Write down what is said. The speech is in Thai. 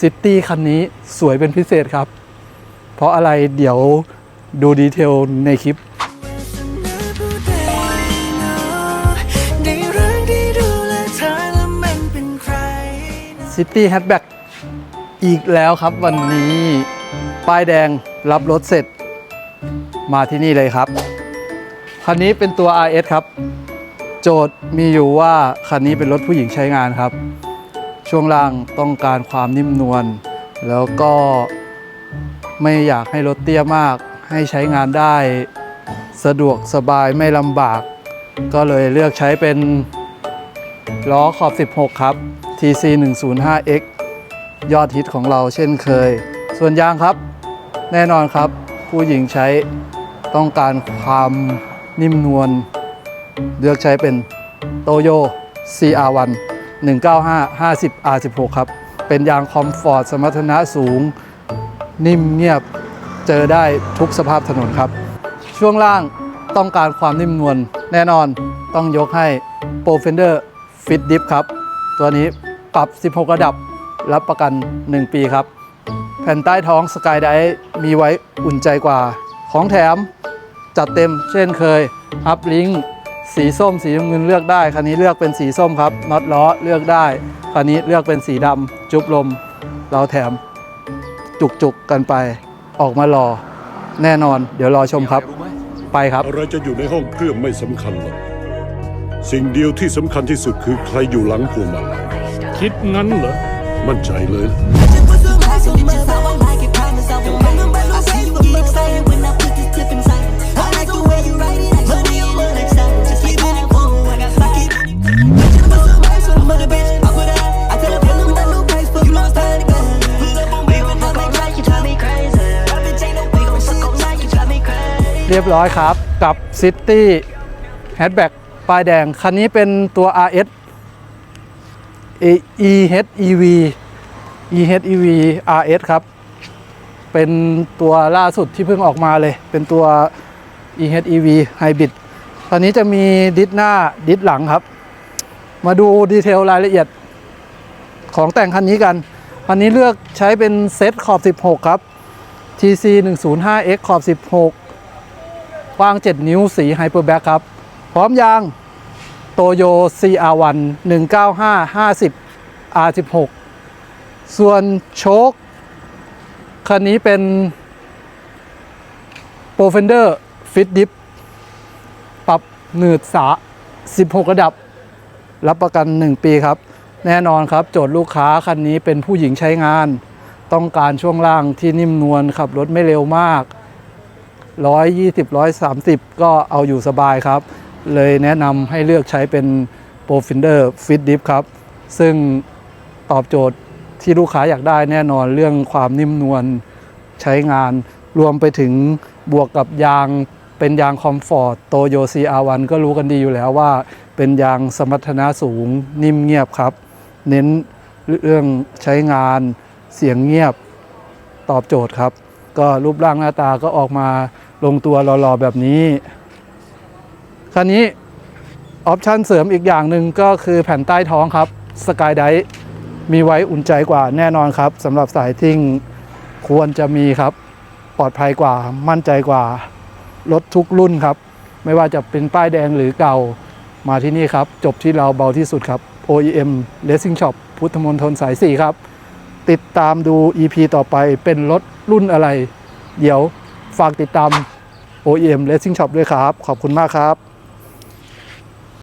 ซิตี้คันนี้สวยเป็นพิเศษครับ เพราะอะไรเดี๋ยวดูดีเทลในคลิปได้รักได้แลเธอแล้วมันเป็นใคร City Hatchback อีกแล้วครับวันนี้ ป้ายแดงรับรถเสร็จ มาที่นี่เลยครับ คันนี้เป็นตัว RS ครับ โจทย์มีอยู่ว่า คันนี้เป็นรถผู้หญิงใช้งานครับ ช่วงล่างต้องการความนิ่มนวลแล้วก็ไม่อยากให้รถเตี้ยมาก ให้ใช้งานได้สะดวกสบายไม่ลำบาก ก็เลยเลือกใช้เป็นล้อขอบ 16 ครับ TC 105X ยอดฮิตของเราเช่นเคย ส่วนยางครับ แน่นอนครับ ผู้หญิงใช้ต้องการความนิ่มนวลเลือกใช้เป็นโตโย CR1 195 50 R16 ครับ เป็นยางคอมฟอร์ตสมรรถนะสูง นิ่มเงียบเจอได้ทุกสภาพถนนครับ ช่วงล่างต้องการความนิ่มนวลแน่นอนต้องยกให้ Pro Fender Fit Dip ครับ ตัวนี้ปรับ 16 ระดับรับประกัน 1 ปีครับ แผ่นใต้ท้อง Sky d i มีไว้อุ่นใจกว่า ของแถมจัดเต็มเช่นเคยอัพลิง สีส้มสีน้ำเงินเลือกได้คันนี้เลือกเป็นสีส้มครับน็อตล้อเลือกได้คันนี้เลือกเป็นสีดำจุบลม เราแถมจุกๆกันไป ออกมารอ แน่นอน เดี๋ยวรอชมครับ ไปครับ อะไรจะอยู่ในห้องเครื่องไม่สำคัญหรอก สิ่งเดียวที่สำคัญที่สุดคือใครอยู่หลังพวงมาลัยคิดงั้นเหรอ มั่นใจเลย Just put some ice on my how I like it, promise I won't make nobody I see เรียบร้อยครับกับ City Hatchback ป้ายแดง คันนี้เป็นตัว RS E H E V EHEV RS ครับ เป็นตัวล่าสุดที่เพิ่งออกมาเลย เป็นตัว EHEV Hybrid ตอนนี้จะมีดิสหน้าดิสหลังครับ มาดูดีเทลรายละเอียดของแต่งคันนี้กัน คันนี้เลือกใช้เป็นเซตขอบ 16 ครับ TC 105X ขอบ 16 กว้าง 7 นิ้วสีไฮเปอร์แบ็คครับ พร้อมยางโตโย CR1 195 50 R16 ส่วนโชคคันนี้เป็น p r o f e n d e r Fit Dip ปรับหนืดสา 16 ระดับ รับประกัน 1 ปีครับ แน่นอนครับ โจทย์ลูกค้าคันนี้เป็นผู้หญิงใช้งาน ต้องการช่วงล่างที่นิ่มนวลขับรถไม่เร็วมาก 120 130 ก็เอาอยู่สบายครับ เลยแนะนำให้เลือกใช้เป็น p r o f i n d e r Fit Dip ครับ ซึ่งตอบโจทย์ที่ลูกค้าอยากได้แน่นอนเรื่องความนิ่มนวลใช้งาน รวมไปถึงบวกกับยางเป็นยางคอมฟอร์ตโตโย CR1 ก็รู้กันดีอยู่แล้วว่า เป็นยางสมรรถนะสูงนิ่มเงียบครับ เน้นเรื่องใช้งานเสียงเงียบตอบโจทย์ครับ ก็รูปร่างหน้าตาก็ออกมา ลงตัวหล่อๆแบบนี้ คันนี้ออปชันเสริมอีกอย่างหนึ่งก็คือแผ่นใต้ท้องครับสกายไดมีไว้อุ่นใจกว่าแน่นอนครับสำหรับสายทิ่งควรจะมีครับ ปลอดภัยกว่ามั่นใจกว่า รถทุกรุ่นครับ ไม่ว่าจะเป็นป้ายแดงหรือเก่ามาที่นี่ครับ จบที่เราเบาที่สุดครับ OEM Racing Shop พุทธมณฑลสาย 4 ครับ ติดตามดู EP ต่อไปเป็นรถรุ่นอะไร เดี๋ยว ฝากติดตาม OEM Racing Shop ด้วยครับ ขอบคุณมากครับ